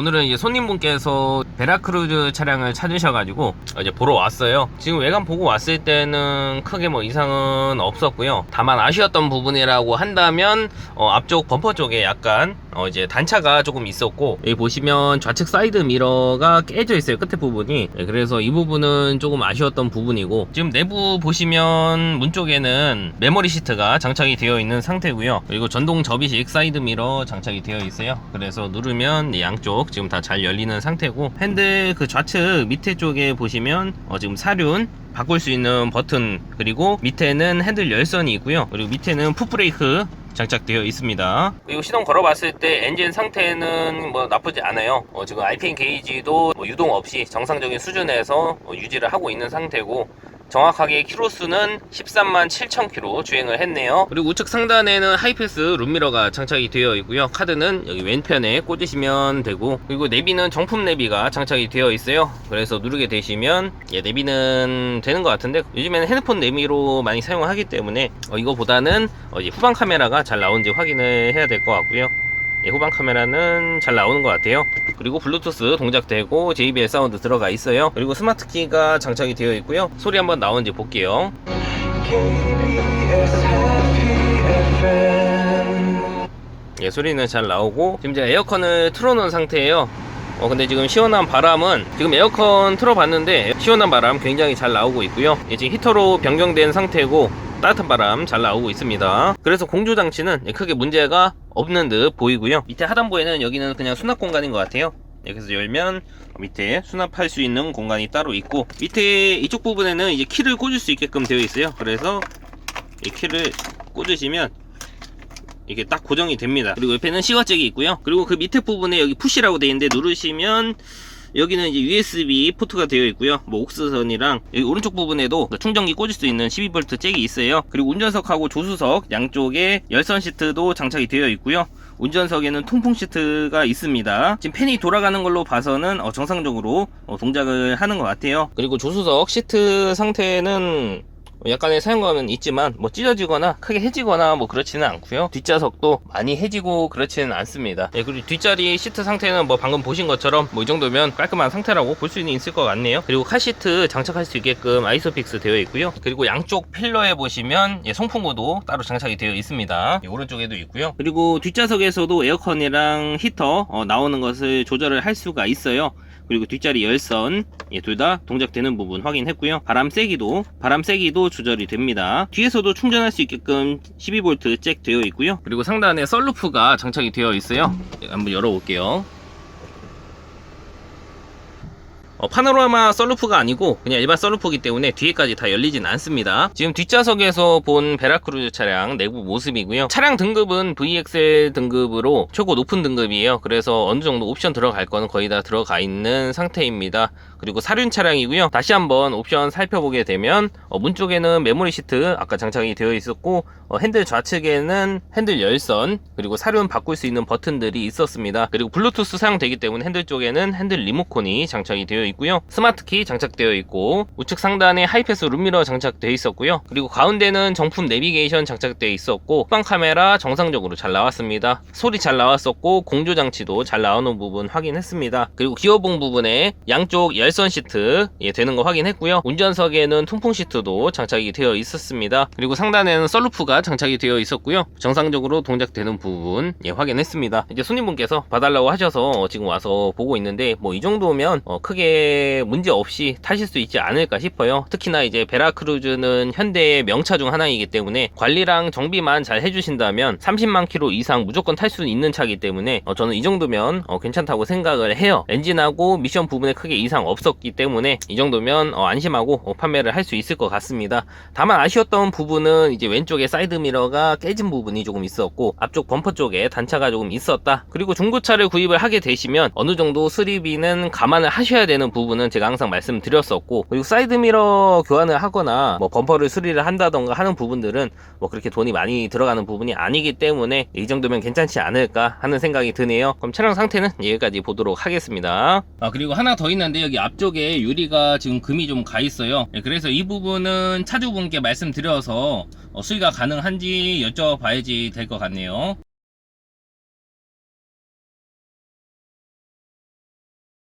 오늘은 이제 손님분께서 베라크루즈 차량을 찾으셔가지고 이제 보러 왔어요. 지금 외관 보고 왔을 때는 크게 뭐 이상은 없었고요. 다만 아쉬웠던 부분이라고 한다면 어, 앞쪽 범퍼 쪽에 약간 어, 이제 단차가 조금 있었고 여기 보시면 좌측 사이드 미러가 깨져 있어요 끝에 부분이 네, 그래서 이 부분은 조금 아쉬웠던 부분이고 지금 내부 보시면 문 쪽에는 메모리 시트가 장착이 되어 있는 상태고요 그리고 전동 접이식 사이드 미러 장착이 되어 있어요 그래서 누르면 이 양쪽 지금 다 잘 열리는 상태고 핸들 그 좌측 밑에 쪽에 보시면 어, 지금 사륜 바꿀 수 있는 버튼 그리고 밑에는 핸들 열선이 있고요. 그리고 밑에는 풋브레이크 장착되어 있습니다. 그리고 시동 걸어봤을 때 엔진 상태는 뭐 나쁘지 않아요. 어, 지금 RPM 게이지도 뭐 유동 없이 정상적인 수준에서 어, 유지를 하고 있는 상태고 정확하게 키로수는 13만 7천 킬로 주행을 했네요. 그리고 우측 상단에는 하이패스 룸미러가 장착이 되어 있고요. 카드는 여기 왼편에 꽂으시면 되고 그리고 내비는 정품 내비가 장착이 되어 있어요. 그래서 누르게 되시면 예, 내비는 되는 것 같은데 요즘에는 핸드폰 내비로 많이 사용을 하기 때문에 어, 이거보다는 어, 후방 카메라가 잘 나오는지 확인을 해야 될 것 같고요. 예, 후방 카메라는 잘 나오는 것 같아요. 그리고 블루투스 동작되고 JBL 사운드 들어가 있어요. 그리고 스마트 키가 장착이 되어 있고요. 소리 한번 나오는지 볼게요. 예, 소리는 잘 나오고 지금 제가 에어컨을 틀어놓은 상태예요. 어 근데 지금 시원한 바람은 지금 에어컨 틀어봤는데 시원한 바람 굉장히 잘 나오고 있고요. 예, 지금 히터로 변경된 상태고 따뜻한 바람 잘 나오고 있습니다. 그래서 공조 장치는 예, 크게 문제가 없는 듯 보이고요. 밑에 하단부에는 여기는 그냥 수납 공간인 것 같아요. 예, 그래서 열면 밑에 수납할 수 있는 공간이 따로 있고 밑에 이쪽 부분에는 이제 키를 꽂을 수 있게끔 되어 있어요. 그래서 이 키를 꽂으시면 이게 딱 고정이 됩니다. 그리고 옆에는 시가잭이 있고요. 그리고 그 밑에 부분에 여기 푸시라고 되어 있는데 누르시면 여기는 이제 USB 포트가 되어 있고요. 뭐 옥스선이랑 여기 오른쪽 부분에도 그 충전기 꽂을 수 있는 12V 잭이 있어요. 그리고 운전석하고 조수석 양쪽에 열선 시트도 장착이 되어 있고요. 운전석에는 통풍 시트가 있습니다. 지금 팬이 돌아가는 걸로 봐서는 어, 정상적으로 어, 동작을 하는 것 같아요. 그리고 조수석 시트 상태는 약간의 사용감은 있지만 뭐 찢어지거나 크게 해지거나 뭐 그렇지는 않고요. 뒷좌석도 많이 해지고 그렇지는 않습니다. 예, 그리고 뒷자리 시트 상태는 뭐 방금 보신 것처럼 뭐 이 정도면 깔끔한 상태라고 볼 수는 있을 것 같네요. 그리고 카시트 장착할 수 있게끔 아이소픽스 되어 있고요. 그리고 양쪽 필러에 보시면 예, 송풍구도 따로 장착이 되어 있습니다. 예, 오른쪽에도 있고요. 그리고 뒷좌석에서도 에어컨이랑 히터 어, 나오는 것을 조절을 할 수가 있어요 그리고 뒷자리 열선 예, 둘 다 동작되는 부분 확인했고요. 바람 세기도 바람 세기도 조절이 됩니다. 뒤에서도 충전할 수 있게끔 12V 잭 되어 있고요. 그리고 상단에 썰루프가 장착이 되어 있어요. 예, 한번 열어볼게요. 어, 파노라마 썰루프가 아니고 그냥 일반 썰루프이기 때문에 뒤에까지 다 열리진 않습니다. 지금 뒷좌석에서 본 베라크루즈 차량 내부 모습이고요. 차량 등급은 VXL 등급으로 최고 높은 등급이에요. 그래서 어느 정도 옵션 들어갈 거는 거의 다 들어가 있는 상태입니다. 그리고 사륜 차량이고요. 다시 한번 옵션 살펴보게 되면 어, 문 쪽에는 메모리 시트 아까 장착이 되어 있었고 어, 핸들 좌측에는 핸들 열선 그리고 사륜 바꿀 수 있는 버튼들이 있었습니다. 그리고 블루투스 사용되기 때문에 핸들 쪽에는 핸들 리모컨이 장착이 되어 있고요. 스마트 키 장착되어 있고 우측 상단에 하이패스 룸미러 장착되어 있었고요. 그리고 가운데는 정품 내비게이션 장착되어 있었고 후방 카메라 정상적으로 잘 나왔습니다. 소리 잘 나왔었고 공조 장치도 잘 나오는 부분 확인했습니다. 그리고 기어봉 부분에 양쪽 열선 시트 예, 되는 거 확인했고요. 운전석에는 통풍 시트도 장착이 되어 있었습니다. 그리고 상단에는 썰루프가 장착이 되어 있었고요. 정상적으로 동작되는 부분 예, 확인했습니다. 이제 손님분께서 봐달라고 하셔서 지금 와서 보고 있는데 뭐 이 정도면 어, 크게 문제 없이 타실 수 있지 않을까 싶어요. 특히나 이제 베라크루즈는 현대의 명차 중 하나이기 때문에 관리랑 정비만 잘 해주신다면 30만 킬로 이상 무조건 탈 수 있는 차이기 때문에 어, 저는 이 정도면 어, 괜찮다고 생각을 해요. 엔진하고 미션 부분에 크게 이상 없었기 때문에 이 정도면 어, 안심하고 어, 판매를 할 수 있을 것 같습니다. 다만 아쉬웠던 부분은 이제 왼쪽에 사이드 미러가 깨진 부분이 조금 있었고 앞쪽 범퍼 쪽에 단차가 조금 있었다. 그리고 중고차를 구입을 하게 되시면 어느 정도 수리비는 감안을 하셔야 되는 부분은 제가 항상 말씀드렸었고 그리고 사이드 미러 교환을 하거나 뭐 범퍼를 수리를 한다던가 하는 부분들은 뭐 그렇게 돈이 많이 들어가는 부분이 아니기 때문에 이 정도면 괜찮지 않을까 하는 생각이 드네요. 그럼 차량 상태는 여기까지 보도록 하겠습니다. 아 그리고 하나 더 있는데 여기 앞쪽에 유리가 지금 금이 좀 가 있어요. 예, 그래서 이 부분은 차주분께 말씀드려서 어, 수리가 가능한지 여쭤봐야지 될 것 같네요.